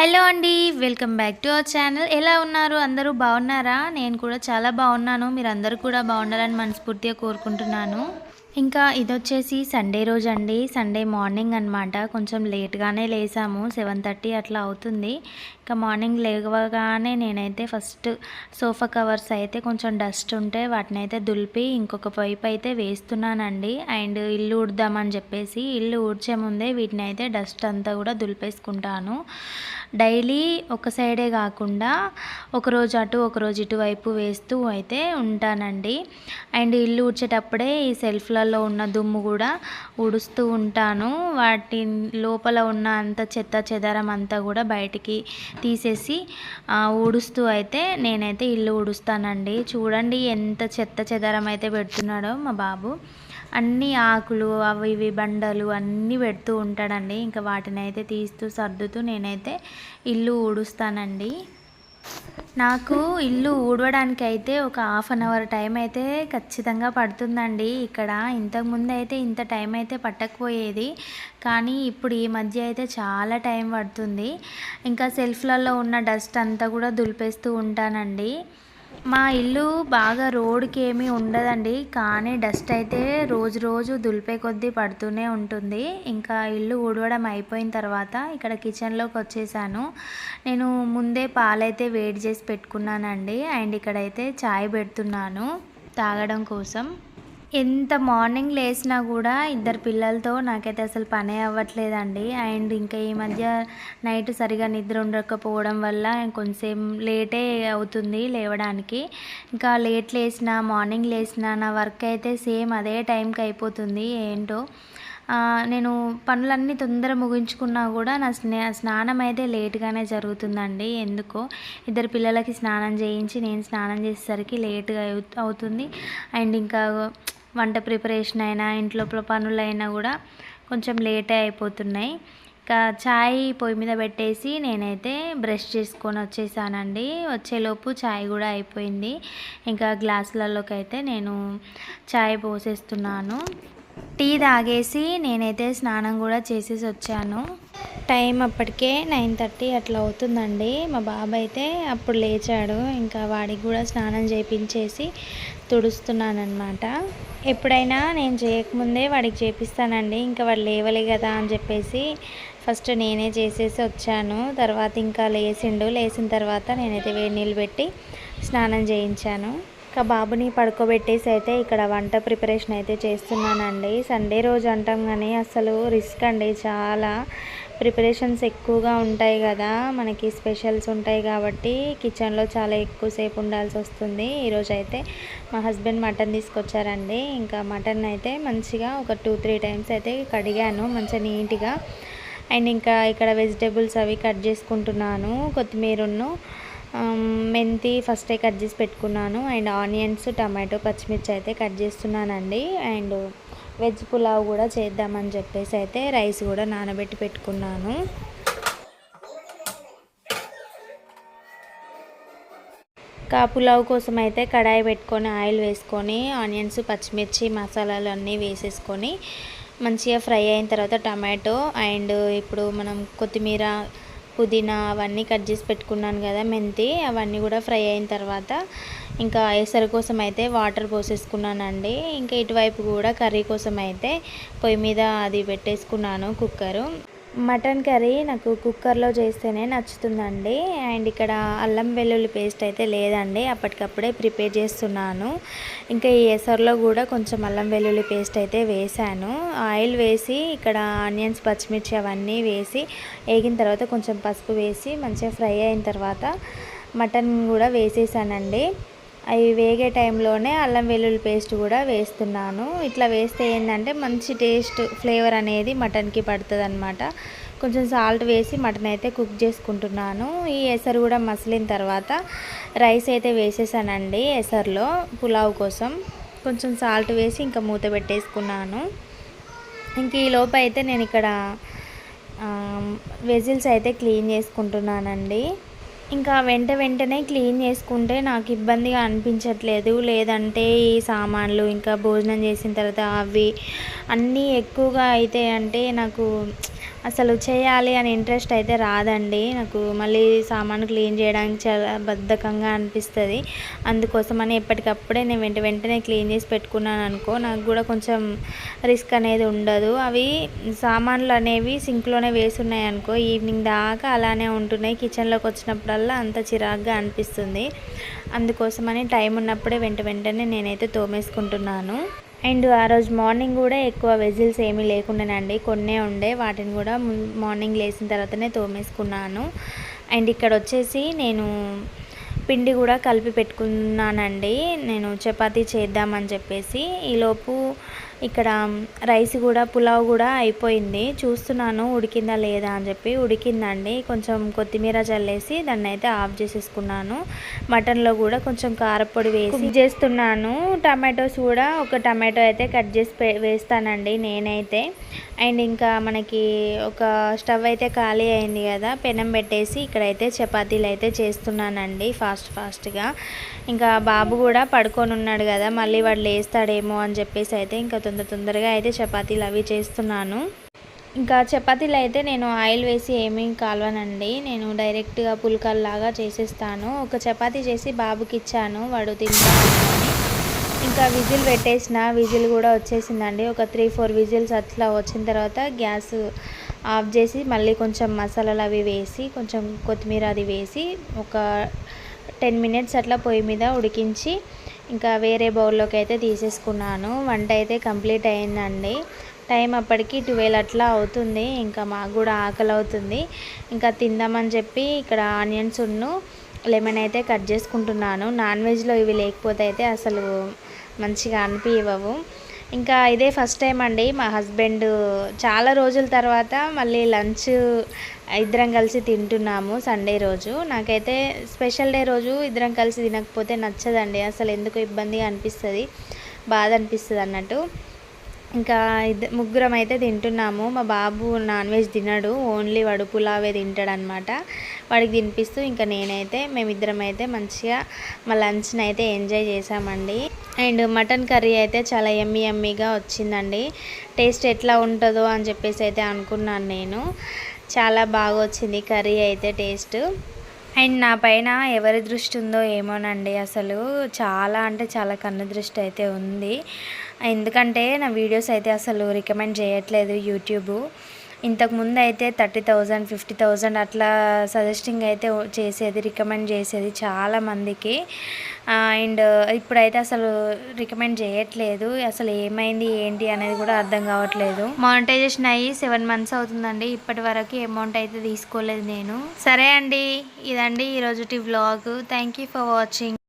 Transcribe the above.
Hello అండి welcome back to our channel. ఎలా ఉన్నారు? అందరూ బాగున్నారా? నేను కూడా చాలా బాగున్నాను. మీరు అందరూ కూడా బాగుండాలని మనస్ఫూర్తిగా కోరుకుంటున్నాను. ఇంకా ఇది వచ్చేసి సండే రోజు అండి సండే మార్నింగ్ అనమాట కొంచెం లేట్గానే లేసాము. సెవెన్ థర్టీ అట్లా అవుతుంది. ఇంకా మార్నింగ్ లేవగానే నేనైతే ఫస్ట్ సోఫా కవర్స్ అయితే కొంచెం డస్ట్ ఉంటే వాటిని అయితే దులిపి ఇంకొక పైపు అయితే వేస్తున్నానండి. అండ్ ఇల్లు ఊడదామని చెప్పేసి ఇల్లు ఊడ్చే ముందే వీటిని అయితే డస్ట్ అంతా కూడా దులిపేసుకుంటాను. డైలీ ఒక సైడే కాకుండా ఒకరోజు అటు ఒకరోజు ఇటువైపు వేస్తూ అయితే ఉంటానండి. అండ్ ఇల్లు ఊడ్చేటప్పుడే ఈ సెల్ఫ్లలో ఉన్న దుమ్ము కూడా ఊడుస్తూ ఉంటాను. వాటి లోపల ఉన్న అంత చెత్త చెదారం అంతా కూడా బయటికి తీసేసి ఊడుస్తూ అయితే నేనైతే ఇల్లు ఊడుస్తానండి. చూడండి ఎంత చెత్త చెదారం అయితే పెడుతున్నాడో మా బాబు. అన్ని ఆకులు అవి ఇవి బండలు అన్నీ పెడుతూ ఉంటాడండి. ఇంకా వాటిని అయితే తీస్తూ సర్దుతూ నేనైతే ఇల్లు ఊడుస్తానండి. నాకు ఇల్లు ఊడవడానికి అయితే ఒక హాఫ్ అన్ అవర్ టైం అయితే ఖచ్చితంగా పడుతుందండి. ఇక్కడ ఇంతకుముందు అయితే ఇంత టైం అయితే పట్టకపోయేది. కానీ ఇప్పుడు ఈ మధ్య అయితే చాలా టైం పడుతుంది. ఇంకా సెల్ఫ్లలో ఉన్న డస్ట్ అంతా కూడా దులిపేస్తూ ఉంటానండి. మా ఇల్లు బాగా రోడ్కి ఏమీ ఉండదండి కానీ డస్ట్ అయితే రోజు రోజు దులిపే కొద్దీ పడుతూనే ఉంటుంది. ఇంకా ఇల్లు ఊడవడం అయిపోయిన తర్వాత ఇక్కడ కిచెన్లోకి వచ్చేసాను. నేను ముందే పాలైతే వేడి చేసి పెట్టుకున్నానండి అండ్ ఇక్కడైతే చాయ్ పెడుతున్నాను తాగడం కోసం. ఎంత మార్నింగ్ లేచినా కూడా ఇద్దరు పిల్లలతో నాకైతే అసలు పనే అవ్వట్లేదండి. అండ్ ఇంకా ఈ మధ్య నైట్ సరిగా నిద్ర ఉండకపోవడం వల్ల కొంచెం లేటే అవుతుంది లేవడానికి. ఇంకా లేట్ లేచిన మార్నింగ్ లేచిన నా వర్క్ అయితే సేమ్ అదే టైంకి అయిపోతుంది. ఏంటో నేను పనులన్నీ తొందర ముగించుకున్నా కూడా నా స్నా స్నానం అయితే లేట్గానే జరుగుతుందండి. ఎందుకో ఇద్దరు పిల్లలకి స్నానం చేయించి నేను స్నానం చేసేసరికి లేట్గా అవు- అవుతుంది. అండ్ ఇంకా వంట ప్రిపరేషన్ అయినా ఇంట్లో పనులైనా కూడా కొంచెం లేటే అయిపోతున్నాయి. ఇంకా చాయ్ పొయ్యి మీద పెట్టేసి నేనైతే బ్రష్ చేసుకొని వచ్చేసానండి. వచ్చేలోపు చాయ్ కూడా అయిపోయింది. ఇంకా గ్లాసులలోకి అయితే నేను చాయ్ పోసేస్తున్నాను. టీ తాగేసి నేనైతే స్నానం కూడా చేసేసి వచ్చాను. టైం అప్పటికే నైన్ థర్టీ అట్లా అవుతుందండి. మా బాబు అయితే అప్పుడు లేచాడు. ఇంకా వాడికి కూడా స్నానం చేయించేసి తుడుస్తున్నానమాట ఎప్పుడైనా నేను చేయకముందే వాడికి చేపిస్తానండి. ఇంకా వాడు లేవలే కదా అని చెప్పేసి ఫస్ట్ నేనే చేసేసి వచ్చాను. తర్వాత ఇంకా లేచిండు లేచిన తర్వాత నేనైతే వేడి నీళ్ళు పెట్టి స్నానం చేయించాను. ఇంకా బాబుని పడుకోబెట్టేసి అయితే ఇక్కడ వంట ప్రిపరేషన్ అయితే చేస్తున్నానండి. సండే రోజు అంటాం కానీ అసలు రిస్క్ అండి. చాలా ప్రిపరేషన్స్ ఎక్కువగా ఉంటాయి కదా. మనకి స్పెషల్స్ ఉంటాయి కాబట్టి కిచెన్లో చాలా ఎక్కువసేపు ఉండాల్సి వస్తుంది. ఈరోజు అయితే మా హస్బెండ్ మటన్ తీసుకొచ్చారండి. ఇంకా మటన్ అయితే మంచిగా ఒక టూ త్రీ టైమ్స్ అయితే కడిగాను. మంచిగా నీట్గా. అండ్ ఇంకా ఇక్కడ వెజిటేబుల్స్ అవి కట్ చేసుకుంటున్నాను. కొత్తిమీరను మెంతి ఫస్టే కట్ చేసి పెట్టుకున్నాను. అండ్ ఆనియన్స్ టమాటో పచ్చిమిర్చి అయితే కట్ చేస్తున్నానండి. అండ్ వెజ్ పులావ్ కూడా చేద్దామని చెప్పేసి అయితే రైస్ కూడా నానబెట్టి పెట్టుకున్నాను. ఇంకా పులావ్ కోసం అయితే కడాయి పెట్టుకొని ఆయిల్ వేసుకొని ఆనియన్స్ పచ్చిమిర్చి మసాలాలు అన్నీ వేసేసుకొని మంచిగా ఫ్రై అయిన తర్వాత టమాటో అండ్ ఇప్పుడు మనం కొత్తిమీర పుదీనా అవన్నీ కట్ చేసి పెట్టుకున్నాను కదా మెంతి అవన్నీ కూడా ఫ్రై అయిన తర్వాత ఇంకా ఎసరు కోసం అయితే వాటర్ పోసేసుకున్నానండి. ఇంకా ఇటువైపు కూడా కర్రీ కోసం అయితే పొయ్యి మీద అది పెట్టేసుకున్నాను కుక్కరు. మటన్ కర్రీ నాకు కుక్కర్లో చేస్తేనే నచ్చుతుందండి. అండ్ ఇక్కడ అల్లం వెల్లుల్లి పేస్ట్ అయితే లేదండి. అప్పటికప్పుడే ప్రిపేర్ చేస్తున్నాను. ఇంకా ఈ ఎసర్లో కూడా కొంచెం అల్లం వెల్లుల్లి పేస్ట్ అయితే వేసాను ఆయిల్ వేసి ఇక్కడ ఆనియన్స్ పచ్చిమిర్చి అవన్నీ వేసి వేగిన తర్వాత కొంచెం పసుపు వేసి మంచిగా ఫ్రై అయిన తర్వాత మటన్ కూడా వేసేసానండి. అవి వేగే టైంలోనే అల్లం వెల్లుల్లి పేస్ట్ కూడా వేస్తున్నాను. ఇట్లా వేస్తే ఏంటంటే మంచి టేస్ట్ ఫ్లేవర్ అనేది మటన్కి పడుతుంది అనమాట కొంచెం సాల్ట్ వేసి మటన్ అయితే కుక్ చేసుకుంటున్నాను. ఈ ఎసరు కూడా మసిలిన తర్వాత రైస్ అయితే వేసేసానండి ఎసర్లో పులావ్ కోసం. కొంచెం సాల్ట్ వేసి ఇంకా మూత పెట్టేసుకున్నాను. ఇంక ఈ లోపు అయితే నేను ఇక్కడ వెజిల్స్ అయితే క్లీన్ చేసుకుంటున్నానండి. ఇంకా వెంట వెంటనే క్లీన్ చేసుకుంటే నాకు ఇబ్బందిగా అనిపించట్లేదు. లేదంటే ఈ సామాన్లు ఇంకా భోజనం చేసిన తర్వాత అవి అన్నీ ఎక్కువగా అయితే అంటే నాకు అసలు చేయాలి అని ఇంట్రెస్ట్ అయితే రాదండి. నాకు మళ్ళీ సామాను క్లీన్ చేయడానికి చాలా బద్ధకంగా అనిపిస్తుంది. అందుకోసమని ఎప్పటికప్పుడే నేను వెంట వెంటనే క్లీన్ చేసి పెట్టుకున్నాను అనుకో నాకు కూడా కొంచెం రిస్క్ అనేది ఉండదు. అవి సామాన్లు అనేవి సింక్లోనే వేసి ఉన్నాయి అనుకో ఈవినింగ్ దాకా అలానే ఉంటున్నాయి. కిచెన్లోకి వచ్చినప్పుడల్లా అంత చిరాగ్గా అనిపిస్తుంది. అందుకోసమని టైం ఉన్నప్పుడే వెంట వెంటనే నేనైతే తోమేసుకుంటున్నాను. అండ్ ఆ రోజు మార్నింగ్ కూడా ఎక్కువ వెజిల్స్ ఏమీ లేకుండానండి. కొన్నే ఉండే. వాటిని కూడా మార్నింగ్ లేచిన తర్వాతనే తోమేసుకున్నాను. అండ్ ఇక్కడ వచ్చేసి నేను పిండి కూడా కలిపి పెట్టుకున్నానండి. నేను చపాతీ చేద్దామని చెప్పేసి. ఈలోపు ఇక్కడ రైస్ కూడా పులావ్ కూడా అయిపోయింది. చూస్తున్నాను ఉడికిందా లేదా అని చెప్పి ఉడికిందండి. కొంచెం కొత్తిమీర చల్లేసి దాన్ని అయితే ఆఫ్ చేసేసుకున్నాను. మటన్లో కూడా కొంచెం కారపొడి వేసి చేస్తున్నాను. టమాటోస్ కూడా ఒక టమాటో అయితే కట్ చేసి వేస్తానండి నేనైతే. అండ్ ఇంకా మనకి ఒక స్టవ్ అయితే ఖాళీ అయింది కదా పెనం పెట్టేసి ఇక్కడైతే చపాతీలు అయితే చేస్తున్నానండి ఫాస్ట్ ఫాస్ట్గా. ఇంకా బాబు కూడా పడుకొని ఉన్నాడు కదా మళ్ళీ వాడు లేస్తాడేమో అని చెప్పేసి అయితే ఇంకా తొందర తొందరగా అయితే చపాతీలు అవి చేస్తున్నాను. ఇంకా చపాతీలు అయితే నేను ఆయిల్ వేసి ఏమీ కాలవనండి నేను డైరెక్ట్గా పుల్కల్లాగా చేసేస్తాను. ఒక చపాతీ చేసి బాబుకి ఇచ్చాను. వాడు తింటాను ఇంకా విజిల్ పెట్టేసిన. విజిల్ కూడా వచ్చేసిందండి. ఒక త్రీ ఫోర్ విజిల్స్ అట్లా వచ్చిన తర్వాత గ్యాస్ ఆఫ్ చేసి మళ్ళీ కొంచెం మసాలాలు అవి వేసి కొంచెం కొత్తిమీర అది వేసి ఒక టెన్ మినిట్స్ అట్లా పొయ్యి మీద ఉడికించి ఇంకా వేరే బౌల్లోకి అయితే తీసేసుకున్నాను. వంట అయితే కంప్లీట్ అయిందండి. టైం అప్పటికి ట్వెల్వ్ అట్లా అవుతుంది. ఇంకా మాకు కూడా ఆకలి అవుతుంది. ఇంకా తిందామని చెప్పి ఇక్కడ ఆనియన్స్ ఉన్ను లెమన్ అయితే కట్ చేసుకుంటున్నాను. నాన్ వెజ్లో ఇవి లేకపోతే అయితే అసలు మంచిగా అనిపించవు ఇంకా ఇదే ఫస్ట్ టైం అండి. మా హస్బెండ్ చాలా రోజుల తర్వాత మళ్ళీ లంచ్ ఇద్దరం కలిసి తింటున్నాము సండే రోజు. నాకైతే స్పెషల్ డే రోజు ఇద్దరం కలిసి తినకపోతే నచ్చదండి. అసలు ఎందుకు ఇబ్బందిగా అనిపిస్తుంది? బాధ అనిపిస్తుంది అన్నట్టు. ఇంకా ఇద్ద ముగ్గురం అయితే తింటున్నాము. మా బాబు నాన్ వెజ్ తినడు. ఓన్లీ వాడు పులావే తింటాడు అనమాట వాడికి తినిపిస్తూ ఇంకా నేనైతే మేమిద్దరం అయితే మంచిగా మా లంచ్ని అయితే ఎంజాయ్ చేసామండి అండ్ మటన్ కర్రీ అయితే చాలా ఎమ్మి ఎమ్మిగా వచ్చిందండి. టేస్ట్ ఎట్లా ఉంటుందో అని చెప్పేసి అయితే అనుకున్నాను నేను. చాలా బాగా వచ్చింది కర్రీ అయితే టేస్ట్. అండ్ నా పైన ఎవరి దృష్టి ఉందో ఏమోనండి అసలు చాలా అంటే చాలా కన్ను దృష్టి అయితే ఉంది. ఎందుకంటే నా వీడియోస్ అయితే అసలు రికమెండ్ చేయట్లేదు యూట్యూబ్. ఇంతకు ముందు అయితే థర్టీ థౌజండ్ ఫిఫ్టీ థౌజండ్ అట్లా సజెస్టింగ్ అయితే చేసేది రికమెండ్ చేసేది చాలా మందికి. అండ్ ఇప్పుడైతే అసలు రికమెండ్ చేయట్లేదు. అసలు ఏమైంది ఏంటి అనేది కూడా అర్థం కావట్లేదు. మానిటైజేషన్ అయ్యి సెవెన్ మంత్స్ అవుతుందండి. ఇప్పటి వరకు అమౌంట్ అయితే తీసుకోలేదు నేను. సరే అండి ఇదండి ఈరోజుటి vlog. Thank you for watching.